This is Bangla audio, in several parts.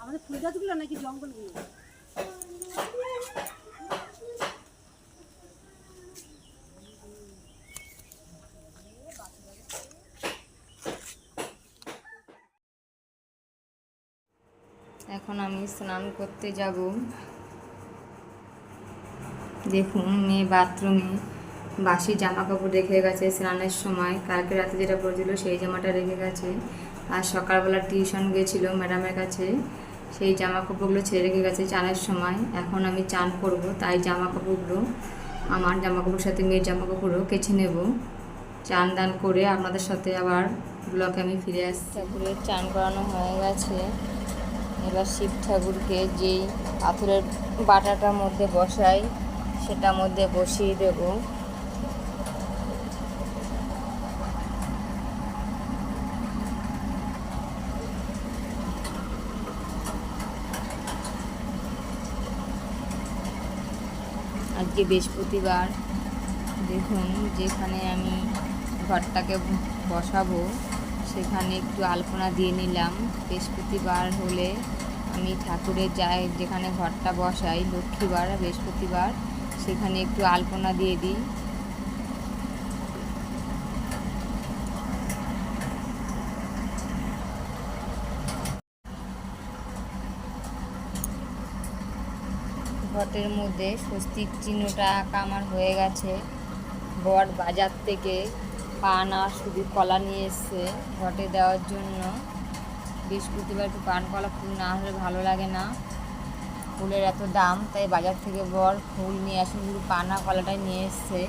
আমাদের ফুল গাছগুলো নাকি জঙ্গলগুলো এখন আমি স্নান করতে যাব। দেখুন মেয়ে বাথরুমে বাসি জামা কাপড় রেখে গেছে স্নানের সময়। কালকে রাতে যেটা পরেছিল সেই জামাটা রেখে গেছে। আর সকালবেলা টিউশন গেছিল ম্যাডামের কাছে। সেই জামা কাপড়গুলো ছেড়ে রেখে গেছে চানের সময়। এখন আমি চান করব, তাই জামা কাপড়গুলো আমার জামা কাপড়ের সাথে মেয়ের জামা কাপড়ও কেছে নেব। চান দান করে আপনাদের সাথে আবার ব্লকে আমি ফিরে আসছি। ঠাকুরের চান করানো হয়ে গেছে। এবার শিব ঠাকুরকে যেই পাথরের বাটাটার মধ্যে বসাই, সেটার মধ্যে বসিয়ে দেব। আজকে বৃহস্পতিবার। দেখুন, যেখানে আমি ঘরটাকে বসাবো, সেখানে একটু আলপনা দিয়ে নিলাম। বৃহস্পতিবার হলে আমি ঠাকুরের যাই যেখানে ঘরটা বসাই, লক্ষ্মীবার, বৃহস্পতিবার, সেখানে একটু আলপনা দিয়ে দিই। ঘটের মধ্যে স্বস্তিক চিহ্নটা আঁকা আমার হয়ে গেছে। বট বাজার থেকে পান আর শুধু কলা নিয়ে এসছে ঘটে দেওয়ার জন্য। বৃহস্পতিবার একটু পান কলা ফুল না হলে ভালো লাগে না। ফুলের এত দাম, তাই বাজার থেকে বর ফুল নিয়ে আসে শুধু পানা কলাটাই নিয়ে এসছে।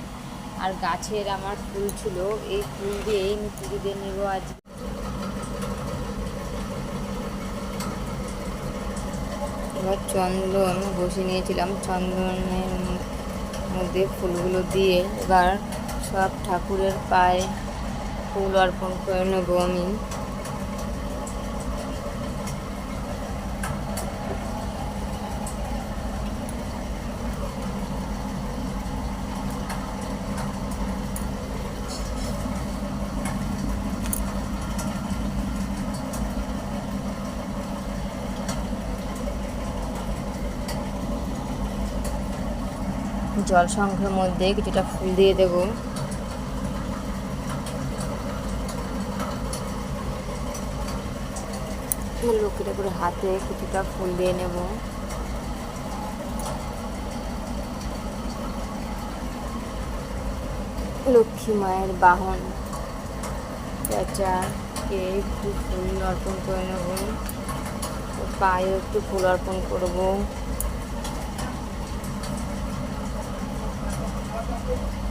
আর গাছের আমার ফুল ছিল, এই ফুল দিয়েই আমি পুজো দিয়ে নেব আজ। এবার চন্দন বসে নিয়েছিলাম। চন্দনের মধ্যে ফুলগুলো দিয়ে এবার সব ঠাকুরের পায়ে ফুল অর্পণ করে নেব আমি। জল সংখ্যার মধ্যে কিছুটা ফুল দিয়ে দেব। লক্ষ্মীটা করে হাতে কিছুটা ফুল দিয়ে নেব। লক্ষ্মী মায়ের বাহন। পেঁচাকে একটু ফুল অর্পণ করে নেব। পায়ে একটু ফুল অর্পণ করব। Thank you.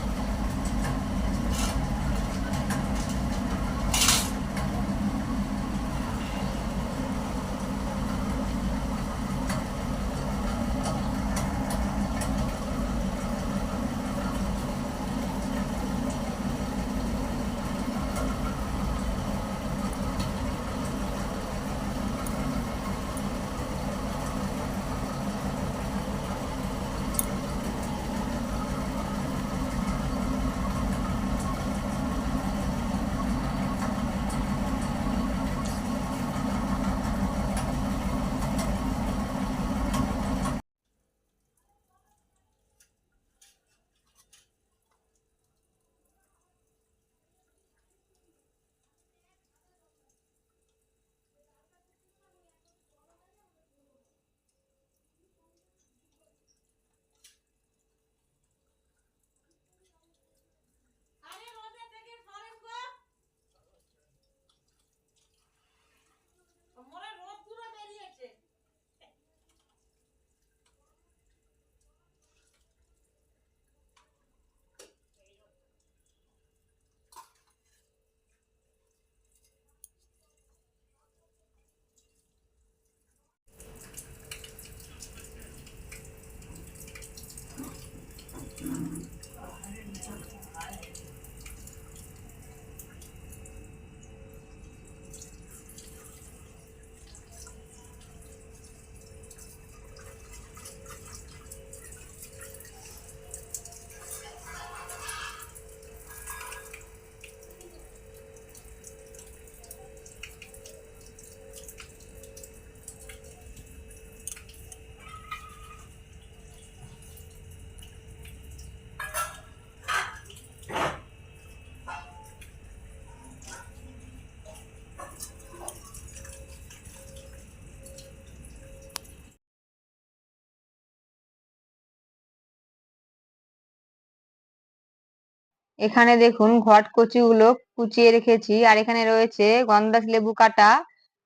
এখানে দেখুন ঘট কচুগুলো কুচিয়ে রেখেছি, আর এখানে রয়েছে গন্ধাস লেবু কাটা,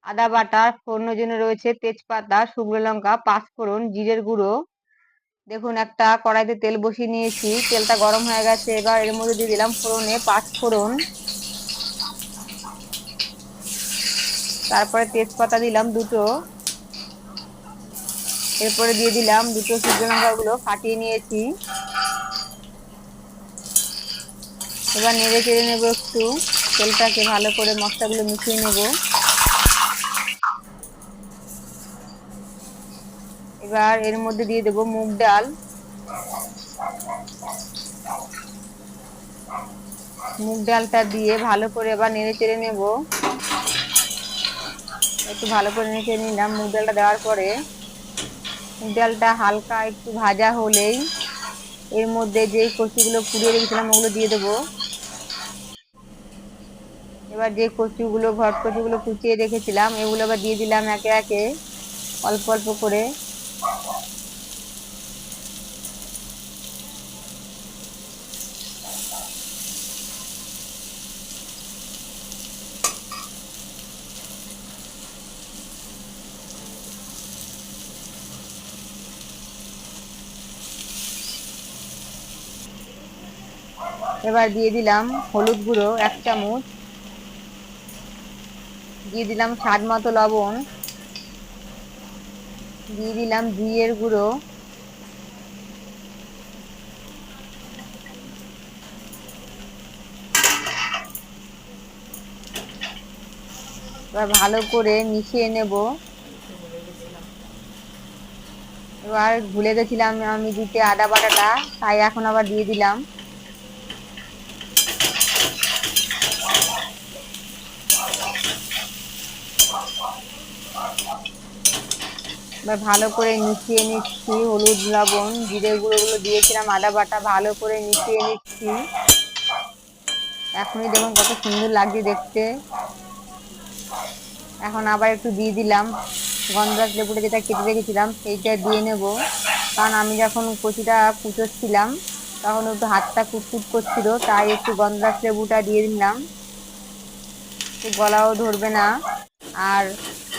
আদা বাটা ফোড়নের জন্য রয়েছে, তেজপাতা, শুকনো লঙ্কা, পাঁচফোড়ন, জিরের গুঁড়ো। দেখুন একটা কড়াইতে তেল বসিয়ে নিয়েছি, তেলটা গরম হয়ে গেছে, এবার এর মধ্যে দিয়ে দিলাম ফোড়নে পাঁচফোড়ন। তারপরে তেজপাতা দিলাম দুটো। এরপরে দিয়ে দিলাম দুটো শুকনো লঙ্কা গুলো ফাটিয়ে নিয়েছি। এবার নেড়ে চেড়ে নেব একটু। তেলটাকে ভালো করে মশলাগুলো মিশিয়ে নেব। এবার এর মধ্যে দিয়ে দেবো মুগ ডাল। মুগ ডালটা দিয়ে ভালো করে এবার নেড়ে চেড়ে নেব। একটু ভালো করে নেড়ে চেড়ে নিলাম মুগ ডালটা দেওয়ার পরে। মুগ ডালটা হালকা একটু ভাজা হলেই এর মধ্যে যে কচুগুলো পুড়িয়ে রেখেছিলাম ওগুলো দিয়ে দেবো। এবার যে কচুগুলো, ঘট কচুগুলো কুচিয়ে রেখেছিলাম, এগুলো আবার দিয়ে দিলাম একে একে, অল্প অল্প করে। এবার দিয়ে দিলাম হলুদ গুঁড়ো, এক চামচ। দিয়ে দিলাম স্বাদ মতো লবণ। দিয়ে দিলাম জিরের গুঁড়ো। এবার ভালো করে মিশিয়ে নেব। এবার ভুলে গেছিলাম আমি দিতে আদা বাটাটা, তাই এখন আবার দিয়ে দিলাম। এবার ভালো করে মিশিয়ে নিচ্ছি হলুদ, লবণ, জিরে গুঁড়ো গুলো দিয়েছিলাম, আদা বাটা ভালো করে মিশিয়ে নিচ্ছি। এখনই দেখুন কত সুন্দর লাগছে দেখতে। এখন আবার একটু দিয়ে দিলাম। গন্ধরাজ লেবুটা যেটা কেটে রেখেছিলাম, সেইটা দিয়ে নেব। কারণ আমি যখন কচিটা কুচোচ্ছিলাম, তখন একটু হাতটা কুটকুট করছিল, তাই একটু গন্ধরাজ লেবুটা দিয়ে দিলাম। গলাও ধরবে না। আর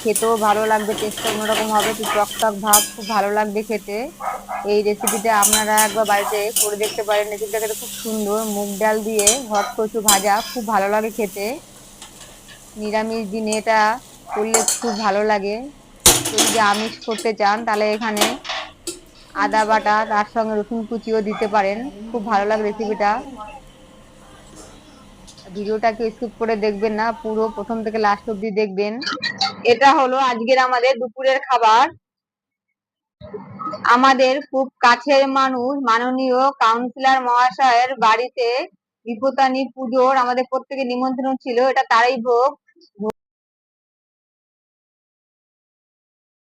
খেতেও ভালো লাগবে টেস্টটা অন্যরকম হবে, একটু টক টক ভাব, খুব ভালো লাগবে খেতে। এই রেসিপিটা আপনারা একবার বাড়িতে করে দেখতে পারেন। রেসিপিটা খেতে খুব সুন্দর, মুগ ডাল দিয়ে ঘট কচু ভাজা, খুব ভালো লাগে খেতে। নিরামিষ দিনে এটা করলে খুব ভালো লাগে। যদি আমিষ করতে চান, তাহলে এখানে আদা বাটা, তার সঙ্গে রসুন কুচিও দিতে পারেন। খুব ভালো লাগে রেসিপিটা ভিডিওটাকে স্কিপ করে দেখবেন না, পুরো প্রথম থেকে লাস্ট অব্দি দেখবেন। এটা হলো আজকের আমাদের দুপুরের খাবার। আমাদের খুব কাছের মানুষ, মাননীয় কাউন্সিলর মহাশয়ের বাড়িতে বিপতানি পুজোর আমাদের প্রত্যেকে নিমন্ত্রণ ছিল, এটা তারাই ভোগ।